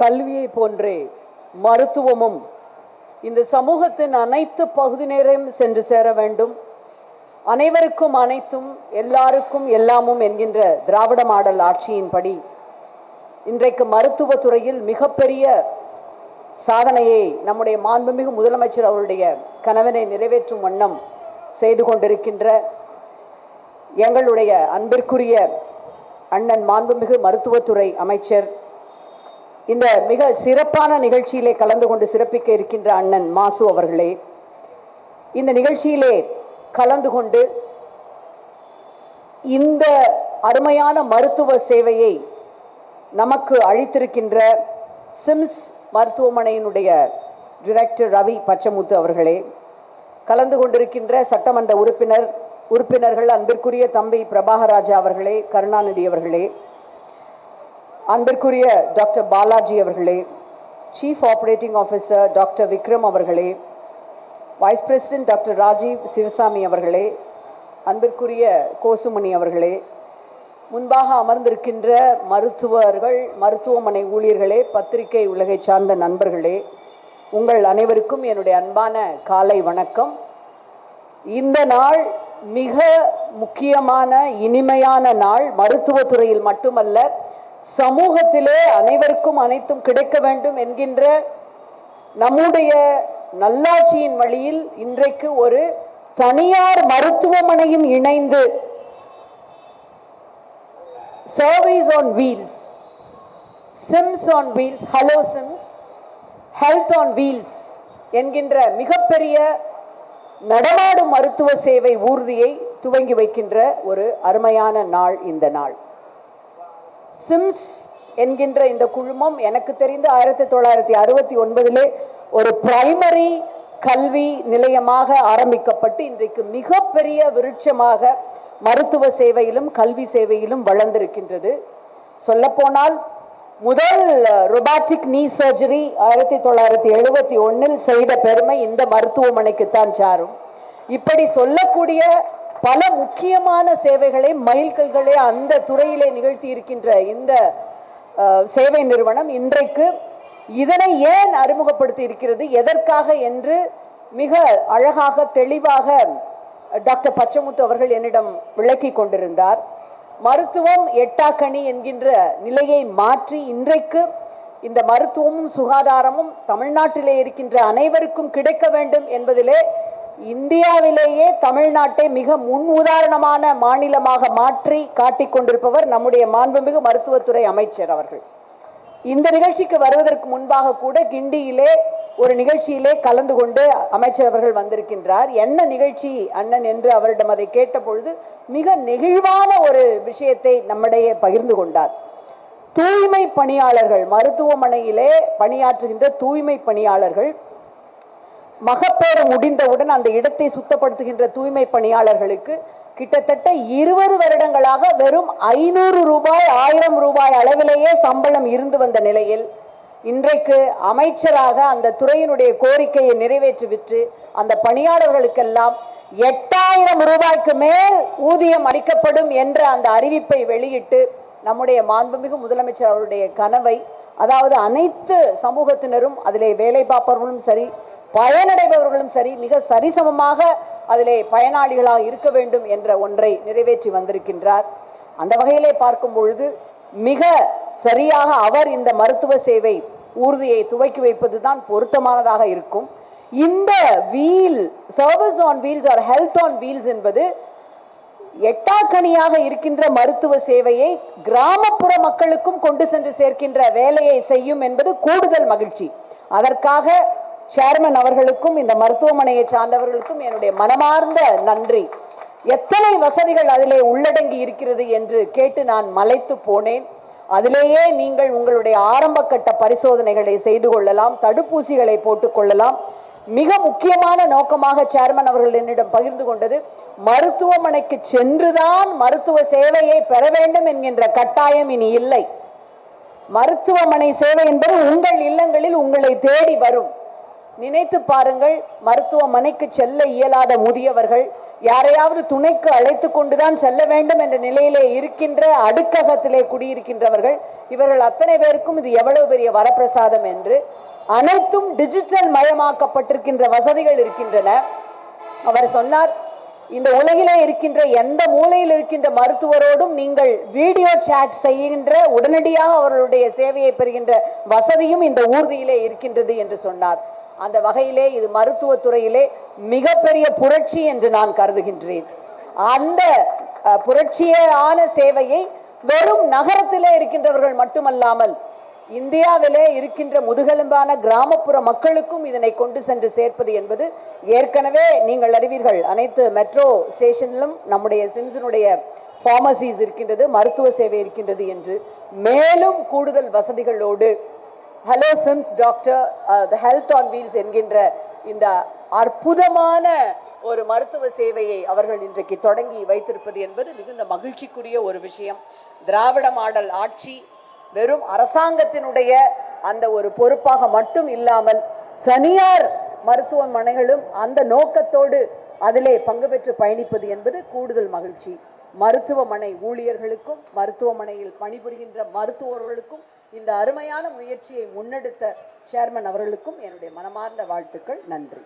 கல்வியை போன்றே மருத்துவமும் இந்த சமூகத்தின் அனைத்து பகுதி நேரம் சென்று சேர வேண்டும். அனைவருக்கும் அனைத்தும் எல்லாருக்கும் எல்லாமும் என்கின்ற திராவிட மாடல் ஆட்சியின்படி இன்றைக்கு மருத்துவத்துறையில் மிகப்பெரிய சாதனையை நம்முடைய மாண்புமிகு முதலமைச்சர் அவருடைய கனவினை நிறைவேற்றும் வண்ணம் செய்து கொண்டிருக்கின்ற எங்களுடைய அன்பிற்குரிய அண்ணன் மாண்புமிகு மருத்துவத்துறை அமைச்சர் இந்த மிக சிறப்பான நிகழ்ச்சியிலே கலந்து கொண்டு சிறப்பிக்க இருக்கின்ற அண்ணன் மாசு அவர்களே இந்த நிகழ்ச்சியிலே கலந்து கொண்டு இந்த அருமையான மருத்துவ சேவையை நமக்கு அளித்திருக்கின்ற சிம்ஸ் மருத்துவமனையினுடைய டிரெக்டர் ரவி பச்சமுத்து அவர்களே கலந்து கொண்டிருக்கின்ற சட்டமன்ற உறுப்பினர் உறுப்பினர்கள் அன்பிற்குரிய தம்பி பிரபாகராஜா அவர்களே கருணாநிதி அவர்களே அன்பிற்குரிய டாக்டர் பாலாஜி அவர்களே chief operating officer doctor Vikram அவர்களே vice president doctor Rajiv Sivasamy அவர்களே அன்பிற்குரிய கோசுமணி அவர்களே முன்பாக அமர்ந்திருக்கின்ற மருத்துவர்கள் மருத்துவமனை ஊழியர்களே பத்திரிகை உலகை சார்ந்த நண்பர்களே உங்கள் அனைவருக்கும் என்னுடைய அன்பான காலை வணக்கம். இந்த நாள் மிக முக்கியமான இனிமையான நாள். மருத்துவத்துறையில் மட்டுமல்ல சமூகத்திலே அனைவருக்கும் அனைத்தும் கிடைக்க வேண்டும் என்கின்ற நம்முடைய நல்லாட்சியின் வழியில் இன்றைக்கு ஒரு தனியார் மருத்துவமனையும் இணைந்து service on wheels SIMS on wheels hello SIMS health on wheels என்கின்ற மிகப்பெரிய நடமாடும் மருத்துவ சேவை ஊர்தியை துவங்கி வைக்கின்ற ஒரு அருமையான நாள் இந்த நாள். சிம்ஸ் என்கின்ற இந்த குழுமம் எனக்கு தெரிந்து ஆயிரத்தி தொள்ளாயிரத்தி அறுபத்தி ஒன்பதிலே ஒரு பிரைமரி கல்வி நிலையமாக ஆரம்பிக்கப்பட்டு இன்றைக்கு மிகப்பெரிய விருட்சமாக மருத்துவ சேவையிலும் கல்வி சேவையிலும் வளர்ந்திருக்கின்றது. சொல்லப்போனால் முதல் ரொபாட்டிக் நீ சர்ஜரி ஆயிரத்தி தொள்ளாயிரத்தி எழுபத்தி ஒன்னில் செய்த பெருமை இந்த மருத்துவமனைக்குத்தான் சாரும். இப்படி சொல்லக்கூடிய பல முக்கியமான சேவைகளை மைல்கல்களை அந்த துறையிலே நிகழ்த்தி இருக்கின்ற இந்த சேவை நிறுவனம் இன்றைக்கு இதனை ஏன் அறிமுகப்படுத்தி இருக்கிறது? எதற்காக என்று மிக அழகாக தெளிவாக டாக்டர் பச்சமுத்து அவர்கள் என்னிடம் விளக்கி கொண்டிருந்தார். மருத்துவம் எட்டாக்கணி என்கின்ற நிலையை மாற்றி இன்றைக்கு இந்த மருத்துவமும் சுகாதாரமும் தமிழ்நாட்டிலே இருக்கின்ற அனைவருக்கும் கிடைக்க வேண்டும் என்பதிலே இந்தியாவிலேயே தமிழ்நாட்டை மிக முன் உதாரணமான மாநிலமாக மாற்றி காட்டிக் கொண்டிருப்பவர் நம்முடைய மாண்புமிகு மருத்துவத்துறை அமைச்சர் அவர்கள். இந்த நிகழ்ச்சிக்கு வருவதற்கு முன்பாக கூட கிண்டியிலே ஒரு நிகழ்ச்சியிலே கலந்து கொண்டு அமைச்சர் அவர்கள் வந்திருக்கின்றார். என்ன நிகழ்ச்சி அண்ணன் என்று அவரிடம் அதை கேட்ட பொழுது மிக நெகிழ்வான ஒரு விஷயத்தை நம்மிடையே பகிர்ந்து கொண்டார். தூய்மை பணியாளர்கள் மருத்துவமனையிலே பணியாற்றுகின்ற தூய்மை பணியாளர்கள் மகப்பேறு முடிந்தவுடன் அந்த இடத்தை சுத்தப்படுத்துகின்ற தூய்மை பணியாளர்களுக்கு கிட்டத்தட்ட இருபது வருடங்களாக வெறும் ஐநூறு ரூபாய் ஆயிரம் ரூபாய் அளவிலேயே சம்பளம் இருந்து வந்த நிலையில் இன்றைக்கு அமைச்சராக அந்த துறையினுடைய கோரிக்கையை நிறைவேற்றிவிட்டு அந்த பணியாளர்களுக்கெல்லாம் எட்டாயிரம் ரூபாய்க்கு மேல் ஊதியம் அளிக்கப்படும் என்ற அந்த அறிவிப்பை வெளியிட்டு நம்முடைய மாண்புமிகு முதலமைச்சர் அவருடைய கனவை அதாவது அனைத்து சமூகத்தினரும் அதிலே வேலை பார்ப்பவர்களும் சரி பயனடைபவர்களும் சரி மிக சரிசமமாக அதிலே பயனாளிகளாக இருக்க வேண்டும் என்ற ஒன்றை நிறைவேற்றி வந்திருக்கின்றார். அந்த வகையிலே பார்க்கும் பொழுது மிக சரியாக அவர் இந்த மருத்துவ சேவை ஊர்தியை துவக்கி வைப்பதுதான் பொருத்தமானதாக இருக்கும். இந்த wheel service on wheels or health on wheels என்பது எட்டாக்கணியாக இருக்கின்ற மருத்துவ சேவையை கிராமப்புற மக்களுக்கும் கொண்டு சென்று சேர்க்கின்ற வேலையை செய்யும் என்பது கூடுதல் மகிழ்ச்சி. அதற்காக சேர்மன் அவர்களுக்கும் இந்த மருத்துவமனையை சார்ந்தவர்களுக்கும் என்னுடைய மனமார்ந்த நன்றி. எத்தனை வசதிகள் அதிலே உள்ளடங்கி இருக்கிறது என்று கேட்டு நான் மலைத்து போனேன். அதிலேயே நீங்கள் உங்களுடைய ஆரம்ப கட்ட பரிசோதனைகளை செய்து கொள்ளலாம் தடுப்பூசிகளை போட்டுக் கொள்ளலாம். மிக முக்கியமான நோக்கமாக சேர்மன் அவர்கள் என்னிடம் பகிர்ந்து கொண்டது மருத்துவமனைக்கு சென்றுதான் மருத்துவ சேவையை பெற வேண்டும் என்கின்ற கட்டாயம் இனி இல்லை. மருத்துவமனை சேவை என்பது உங்கள் இல்லங்களில் உங்களை தேடி வரும். நினைத்து பாருங்கள் மருத்துவமனைக்கு செல்ல இயலாத முதியவர்கள் யாரையாவது துணைக்கு அழைத்து கொண்டுதான் செல்ல வேண்டும் என்ற நிலையிலே இருக்கின்ற அடுக்ககத்திலே குடியிருக்கின்றவர்கள் இவர்கள் அத்தனை பேருக்கும் இது எவ்வளவு பெரிய வரப்பிரசாதம் என்று அனைத்தும் டிஜிட்டல் மயமாக்கப்பட்டிருக்கின்ற வசதிகள் இருக்கின்றன. அவர் சொன்னார் இந்த உலகிலே இருக்கின்ற எந்த மூலையில் இருக்கின்ற மருத்துவரோடும் நீங்கள் வீடியோ சாட் செய்கின்ற உடனடியாக அவர்களுடைய சேவையை பெறுகின்ற வசதியும் இந்த ஊர்தியிலே இருக்கின்றது என்று சொன்னார். அந்த வகையிலே இது மருத்துவத்துறையிலே மிகப்பெரிய புரட்சி என்று நான் கருதுகின்றேன். அந்த புரட்சியான சேவையை வெறும் நகரத்திலே இருக்கின்றவர்கள் மட்டுமல்லாமல் இந்தியாவிலே இருக்கின்ற முதுகெலும்பான கிராமப்புற மக்களுக்கும் இதனை கொண்டு சென்று சேர்ப்பது என்பது ஏற்கனவே நீங்கள் அறிவீர்கள். அனைத்து மெட்ரோ ஸ்டேஷனிலும் நம்முடைய சிம்சனுடைய ஃபார்மசிஸ் இருக்கின்றது மருத்துவ சேவை இருக்கின்றது என்று. மேலும் கூடுதல் வசதிகளோடு hello SIMS doctor the health on wheels என்கின்ற இந்த அற்புதமான ஒரு மருத்துவ சேவையை அவர்கள் இன்றைக்கு தொடங்கி வைத்திருப்பது என்பது மிகுந்த மகிழ்ச்சிக்குரிய ஒரு விஷயம். திராவிட மாடல் ஆட்சி வெறும் அரசாங்கத்தினுடைய அந்த ஒரு பொறுப்பாக மட்டும் இல்லாமல் தனியார் மருத்துவமனைகளும் அந்த நோக்கத்தோடு அதிலே பங்கு பெற்று பயணிப்பது என்பது கூடுதல் மகிழ்ச்சி. மருத்துவமனை ஊழியர்களுக்கும் மருத்துவமனையில் பணிபுரிகின்ற மருத்துவர்களுக்கும் இந்த அருமையான முயற்சியை முன்னெடுத்த சேர்மன் அவர்களுக்கும் என்னுடைய மனமார்ந்த வாழ்த்துக்கள். நன்றி.